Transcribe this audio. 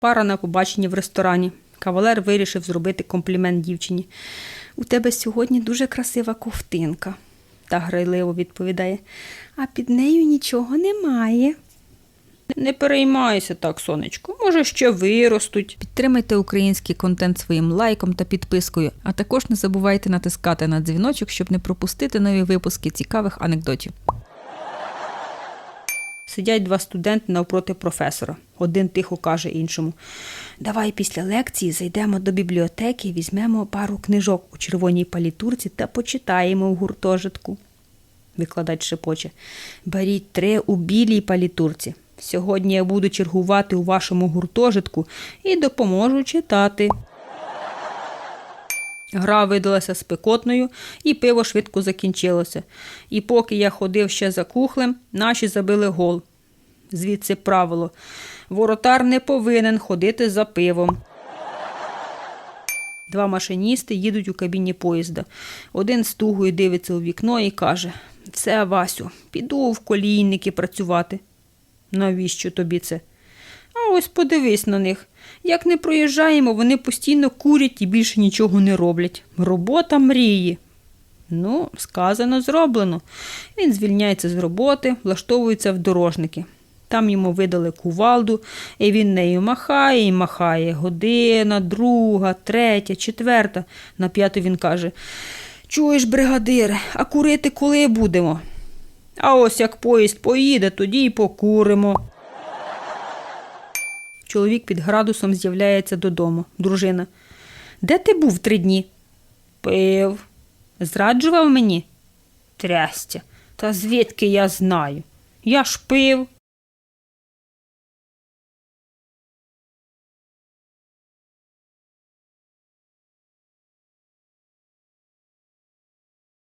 Пара на побаченні в ресторані. Кавалер вирішив зробити комплімент дівчині. У тебе сьогодні дуже красива ковтинка, та грайливо відповідає. А під нею нічого немає. Не переймайся так, сонечко, може ще виростуть. Підтримайте український контент своїм лайком та підпискою, а також не забувайте натискати на дзвіночок, щоб не пропустити нові випуски цікавих анекдотів. Сидять два студенти навпроти професора. Один тихо каже іншому: Давай після лекції зайдемо до бібліотеки, візьмемо пару книжок у червоній палітурці та почитаємо в гуртожитку. Викладач шепоче. Беріть три у білій палітурці. Сьогодні я буду чергувати у вашому гуртожитку і допоможу читати. Гра видалася спекотною, і пиво швидко закінчилося. І поки я ходив ще за кухлем, наші забили гол. Звідси правило. Воротар не повинен ходити за пивом. Два машиністи їдуть у кабіні поїзда. Один з тугою дивиться у вікно і каже: Все, Васю, піду в колійники працювати. Навіщо тобі це? А ось подивись на них. Як не проїжджаємо, вони постійно курять і більше нічого не роблять. Робота мрії. Ну, сказано, зроблено. Він звільняється з роботи, влаштовується в дорожники. Там йому видали кувалду, і він нею махає і махає. Година, друга, третя, четверта. На п'яту він каже: Чуєш, бригадире, а курити коли будемо? А ось як поїзд поїде, тоді й покуримо. Чоловік під градусом з'являється додому. Дружина. Де ти був три дні? Пив. Зраджував мені? Трястя. Та звідки я знаю? Я ж пив.